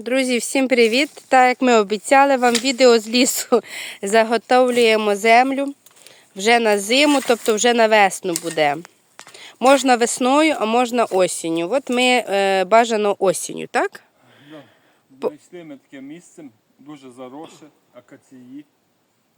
Друзі, всім привіт! Так як ми обіцяли вам відео з лісу, заготовлюємо землю вже на зиму, тобто вже на весну буде. Можна весною, а можна осінню. От ми е, бажано осінню, так? Да. Знайшли ми таке місце, дуже заросше, акації,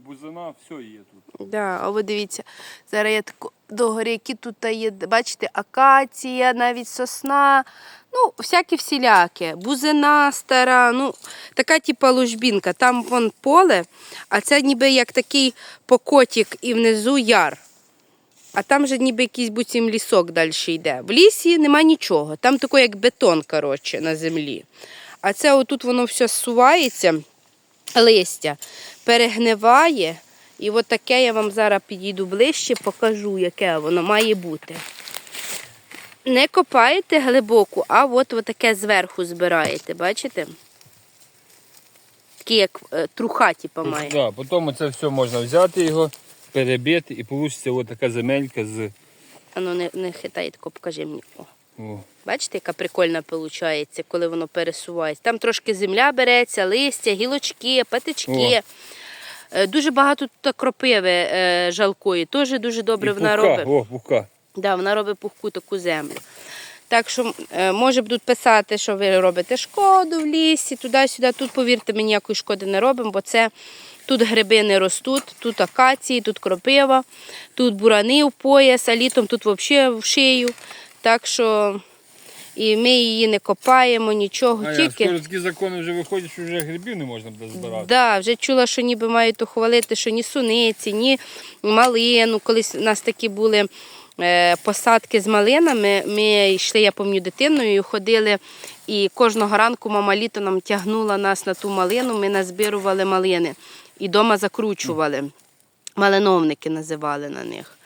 бузина, все є тут. Да, а ви дивіться, зараз я тако догори, які тут є, бачите, акація, навіть сосна, ну, всякі всілякі, бузина стара, ну, така типа лужбінка. Там вон поле, а це ніби як такий покотік і внизу яр. А там же ніби якийсь буцім лісок далі йде. В лісі нема нічого. Там тако як бетон, коротше, на землі. А це отут воно все сувається, листя, перегниває. І от таке я вам зараз підійду ближче, покажу, яке воно має бути. Не копаєте глибоко, а от, от таке зверху збираєте, бачите? Такі як е, труха, типу, має. Да, потім це все можна взяти його, перебити і вийде така земелька з. Ану, не, не хитай, тако покажи мені. О. О, Бачите, яка прикольна виходить, коли воно пересувається. Там трошки земля береться, листя, гілочки, патички. Е, Дуже багато тут кропиви е, жалкої. Теж дуже добре і вона пухка, робить. О, пухка. Да, вона робить пухку таку землю. Так що, е, може будуть писати, що ви робите шкоду в лісі, туди-сюди. Тут, повірте, ми ніякої шкоди не робимо, бо це тут гриби не ростуть, тут акації, тут кропива, тут бурани в пояс, а літом тут взагалі в шию. Так що і ми її не копаємо, нічого. А я, тільки... скоро такі закони вже виходять, що вже грибів не можна буде збирати. Да, вже чула, що ніби мають ухвалити, що ні суниці, ні малину. Колись у нас такі були е, посадки з малинами. Ми йшли, я пам'ятаю, дитиною, ходили, і кожного ранку мама літо нам тягнула нас на ту малину, ми назбирували малини і вдома закручували. Малиновники називали на них.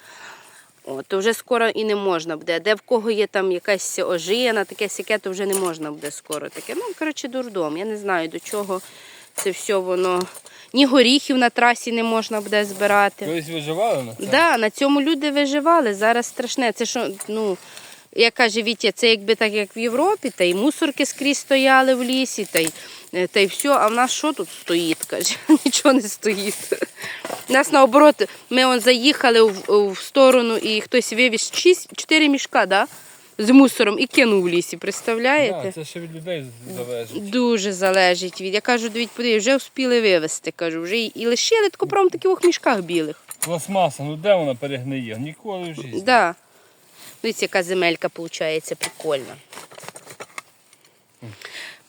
О, то вже скоро і не можна буде. Де в кого є там якась ожина, таке сяке, то вже не можна буде скоро таке. Ну, коротше, дурдом. Я не знаю, до чого це все воно. Ні горіхів на трасі не можна буде збирати. Колись виживали на це? Да, на цьому люди виживали. Зараз страшне. Це що, ну, як каже Вітя, це якби так, як в Європі, та й мусорки скрізь стояли в лісі, та й, та й все. А в нас що тут стоїть? каже, нічого не стоїть. У нас наоборот, ми он заїхали в, в сторону і хтось вивіз 6, 4 мішка, да? З мусором і кинув в лісі, представляєте? Да, це ще від людей залежить. Дуже залежить від. Я кажу, дивіть, подивись, вже встигли вивезти, кажу, вже і, і лишили тако прямо в таких мішках білих. Пластмаса, ну де вона перегниє? Ніколи в житті. Да. Дивіться, яка земелька виходить прикольна.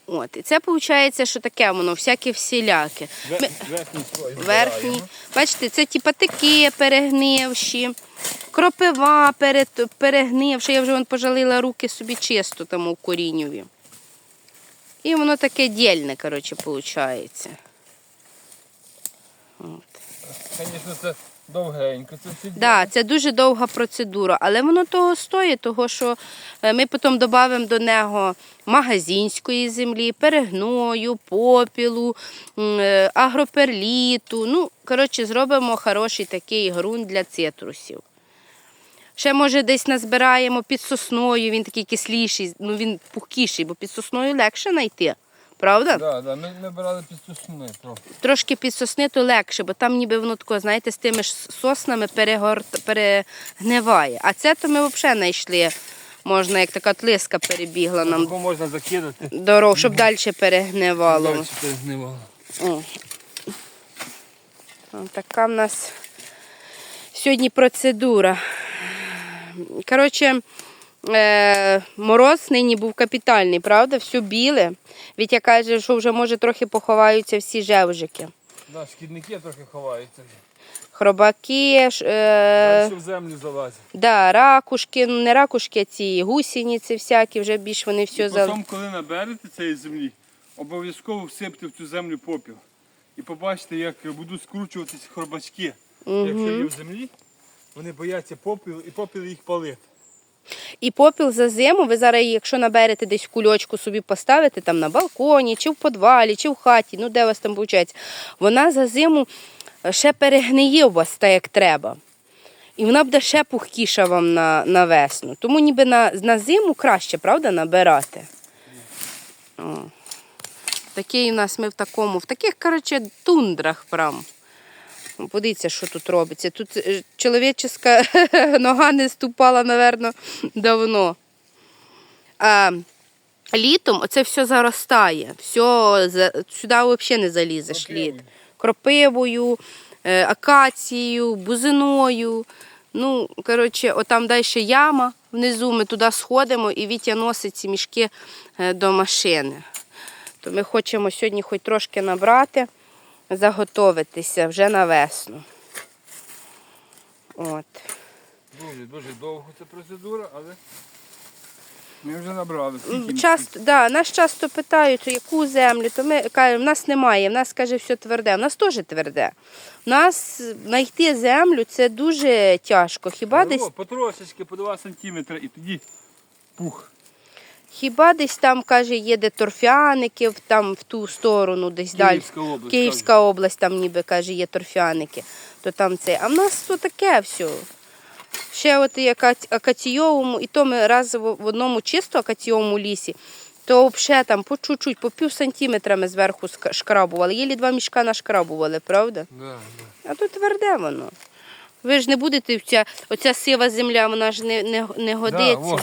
От, і це виходить, що таке воно, всяке всіляке. Ми- Верхній слой. Бачите, це ті патики перегнивші, кропива перед, перегнивши. Я вже вон пожалила руки собі чисто там у корінневі. І воно таке дільне, коротше, виходить. Звісно, це довгенько. Це все Да, це дуже довга процедура, але воно того стоїть, того що е, ми потім додамо до нього магазинської землі, перегною, попілу, е, агроперліту. Ну, коротше, зробимо хороший такий ґрунт для цитрусів. Ще, може, десь назбираємо під сосною, він такий кисліший, ну він пухкіший, бо під сосною легше знайти. Правда? Да, да, ми, ми брали під сосни трохи. Трошки під сосни то легше, бо там ніби воно тако, знаєте, з тими ж соснами перегорт, перегниває. А це то ми взагалі знайшли. Можна, як така тлиска перебігла нам Таку можна закидати. дорогу, щоб далі перегнивало. Далі перегнивало. О, Така в нас сьогодні процедура. Коротше, е, мороз нині був капітальний, правда? Все біле. Вітя каже, що вже може трохи поховаються всі жевжики. Да, шкідники трохи ховаються. Хробаки, ш- е, в землю залазять. да, ракушки, ну не ракушки, а ці гусениці всякі, вже більш вони все за. Потім, коли наберете цієї землі, обов'язково всипте в цю землю попіл. І побачите, як будуть скручуватися хробачки. Якщо є в землі, вони бояться попілу і попіл їх палить. І попіл за зиму, ви зараз, якщо наберете десь кульочку собі поставите там на балконі, чи в подвалі, чи в хаті, ну де у вас там виходить, вона за зиму ще перегниє у вас так, як треба. І вона буде ще пухкіша вам на, на весну. Тому ніби на, на зиму краще, правда, набирати. О. Такий у нас ми в такому, в таких, коротше, тундрах прям. Подивіться, що тут робиться. Тут е, чоловіческа нога не ступала, напевно, давно. А літом оце все заростає. Все, сюди взагалі не залізеш. Кропивою. Кропивою, е, акацією, бузиною. Ну, коротше, отам далі яма внизу, ми туди сходимо і Вітя носить ці мішки е, до машини. То ми хочемо сьогодні хоч трошки набрати, заготовитися вже на весну. От. Дуже дуже довго ця процедура, але ми вже набрали. Часто, да, нас часто питають, яку землю, то ми кажемо, в нас немає, в нас каже, все тверде. В нас теж тверде. У нас знайти землю це дуже тяжко. Хіба О, десь, Потрошечки по 2 сантиметри і тоді пух. Хіба десь там, каже, є де торфяники, в- там в ту сторону, десь далі. Київська область. Київська область, там ніби каже, є торфяники. То там це. А в нас то таке все. Ще от і ака- акаційовому, і то ми раз в в одному чисто акаційовому лісі, то взагалі там по чуть-чуть, по пів сантиметра ми зверху ска- шкрабували. Єлі два мішка нашкрабували, правда? Да, да. А то тверде воно. Ви ж не будете, ця, оця сива земля, вона ж не, не, не годиться. во.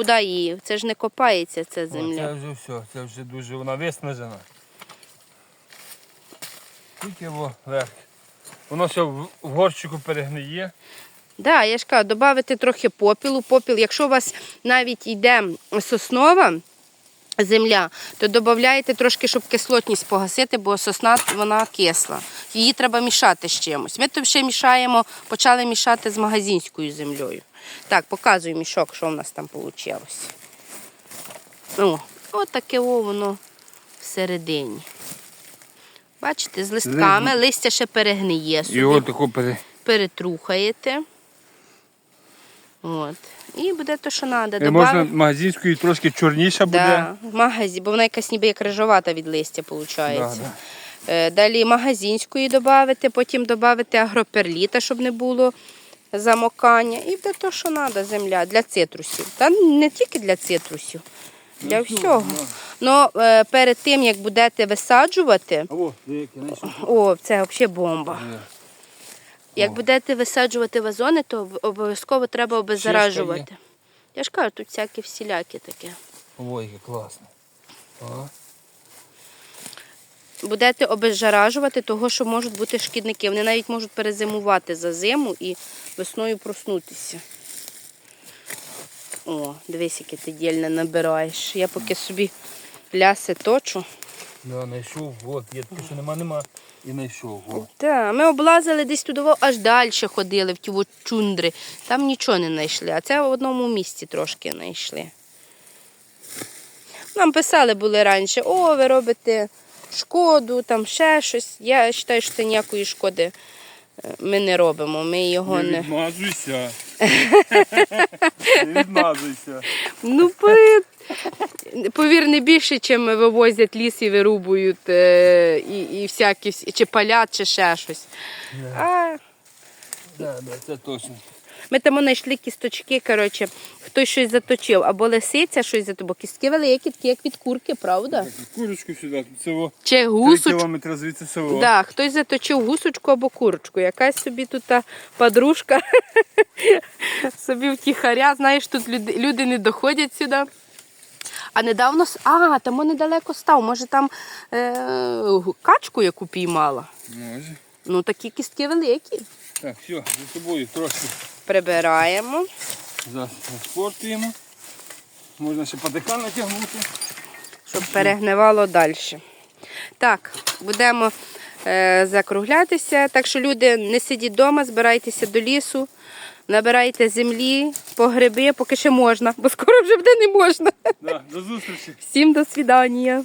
Куди її? Це ж не копається ця О, земля. Це вже все, це вже дуже вона виснажена. Тільки во верх. Воно все в горщику перегниє. Да, я ж кажу, додати трохи попілу. Попіл, якщо у вас навіть йде соснова земля, то додаєте трошки, щоб кислотність погасити, бо сосна вона кисла. Її треба мішати з чимось. Ми то ще мішаємо, почали мішати з магазинською землею. Так, показую мішок, що в нас там вийшло. О, от таке о, воно всередині. Бачите, з листками, листя ще перегниє. собі тако пере. перетрухаєте. От. І буде те, що треба. Е, Можна магазинською трошки чорніша буде. да, в магазі, бо вона якась ніби як рижовата від листя виходить. Да, да. Е, Далі магазинської додати, потім додати агроперліта, щоб не було замокання. І буде те, що треба, земля для цитрусів. Та не тільки для цитрусів, для всього. Ну, е, перед тим, як будете висаджувати, о, це взагалі бомба. Е. Як будете висаджувати вазони, то обов'язково треба обеззаражувати. Я ж кажу, тут всякі всілякі таке. Ой, класно. Будете обеззаражувати, того, що можуть бути шкідники. Вони навіть можуть перезимувати за зиму і весною проснутися. О, дивись, яке ти дільне набираєш. Я поки собі ляси точу. Да, знайшов, от, є таке, що нема, нема. І знайшов. От. Так, ми облазили десь туди, аж далі ходили в ті от чундри. Там нічого не знайшли, а це в одному місці трошки знайшли. Нам писали були раніше, о, ви робите шкоду, там ще щось. Я вважаю, що це ніякої шкоди е, ми не робимо. Ми його Не не. відмазуйся. Не відмазуйся. Ну, повір, не більше, чим вивозять ліс і вирубують е, і, і всякі, чи палять, чи ще щось. А Да, да, це точно. Ми там знайшли кісточки, коротше, хтось щось заточив, або лисиця щось заточив, бо кістки великі, такі, як від курки, правда? Так, курочку сюди, це во. Чи гусочку. кілометри звідси село. Да, хтось заточив гусочку або курочку. Якась собі тут та подружка собі втіхаря. Знаєш, тут люди, люди не доходять сюди. А недавно, а, там недалеко став, може там е, качку яку піймала. Може. Ну такі кістки великі. Так, все, за собою трошки Прибираємо. заспортуємо. Можна ще падика натягнути. щоб перегнивало далі. Так, будемо е, закруглятися. Так що люди, не сидіть вдома, збирайтеся до лісу, набирайте землі, по гриби, поки ще можна, бо скоро вже буде не можна. Да, до зустрічі. Всім до свидання.